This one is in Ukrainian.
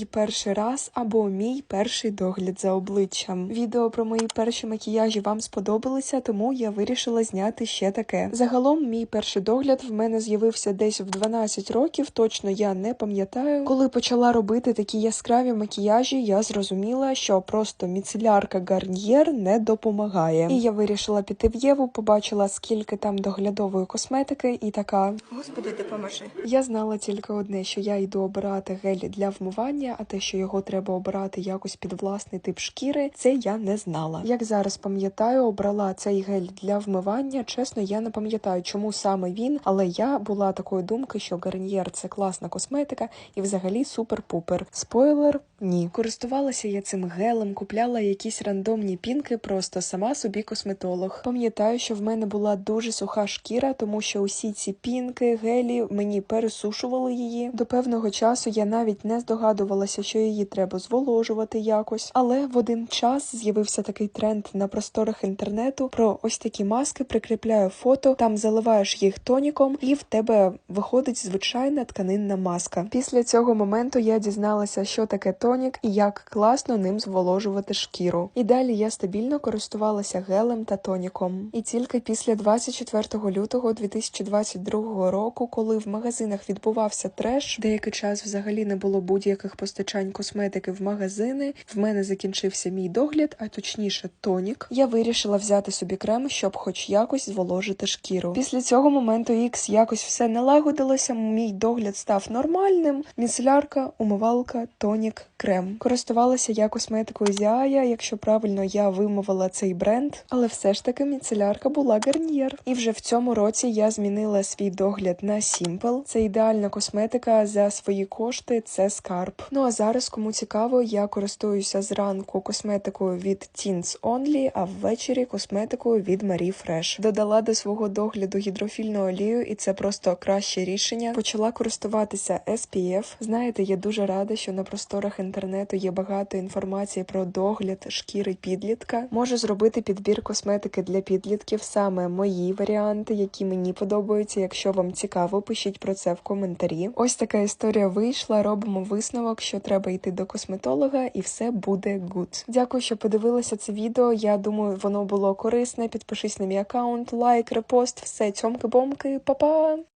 Мій перший раз або мій перший догляд за обличчям. Відео про мої перші макіяжі вам сподобалися, тому я вирішила зняти ще таке. Загалом, мій перший догляд в мене з'явився десь в 12 років. Точно я не пам'ятаю. Коли почала робити такі яскраві макіяжі, я зрозуміла, що просто міцелярка Гарньєр не допомагає. І я вирішила піти в Єву, побачила, скільки там доглядової косметики, і така Господи, допоможи. я знала тільки одне, що я йду обирати гель для вмивання, а те, що його треба обирати якось під власний тип шкіри, це я не знала. Як зараз пам'ятаю, обрала цей гель для вмивання. Чесно, я не пам'ятаю, чому саме він, але я була такої думки, що Гарнієр це класна косметика і взагалі супер-пупер. Спойлер, ні. Користувалася я цим гелем, купляла якісь рандомні пінки, просто сама собі косметолог. Пам'ятаю, що в мене була дуже суха шкіра, тому що усі ці пінки, гелі мені пересушували її. До певного часу я навіть не здогадувалася, що її треба зволожувати якось. Але в один час з'явився такий тренд на просторах інтернету про ось такі маски. Прикріпляю фото, там заливаєш їх тоніком, і в тебе виходить звичайна тканинна маска. Після цього моменту я дізналася, що таке тонік і як класно ним зволожувати шкіру. І далі я стабільно користувалася гелем та тоніком. І тільки після 24 лютого 2022 року, коли в магазинах відбувався треш, деякий час взагалі не було будь-яких постачань косметики в магазини. В мене закінчився мій догляд, а точніше тонік. Я вирішила взяти собі крем, щоб хоч якось зволожити шкіру. Після цього моменту X якось все налагодилося. Мій догляд став нормальним. Міцелярка, умивалка, тонік, крем. Користувалася я косметикою Зіая, якщо правильно я вимовила цей бренд, але все ж таки міцелярка була Гарнієр. І вже в цьому році я змінила свій догляд на Simple. Це ідеальна косметика за свої кошти. Це скарб. Ну а зараз, кому цікаво, я користуюся зранку косметикою від Teens Only, а ввечері косметикою від Marie Fresh. Додала до свого догляду гідрофільну олію, і це просто краще рішення. Почала користуватися SPF. Знаєте, я дуже рада, що на просторах інтернету є багато інформації про догляд шкіри підлітка. Можу зробити підбір косметики для підлітків, саме мої варіанти, які мені подобаються. Якщо вам цікаво, пишіть про це в коментарі. Ось така історія вийшла. Робимо висновок, що треба йти до косметолога, і все буде гуд. Дякую, що подивилися це відео. Я думаю, воно було корисне. Підпишись на мій аккаунт, лайк, репост, все цьомки-бомки, па-па!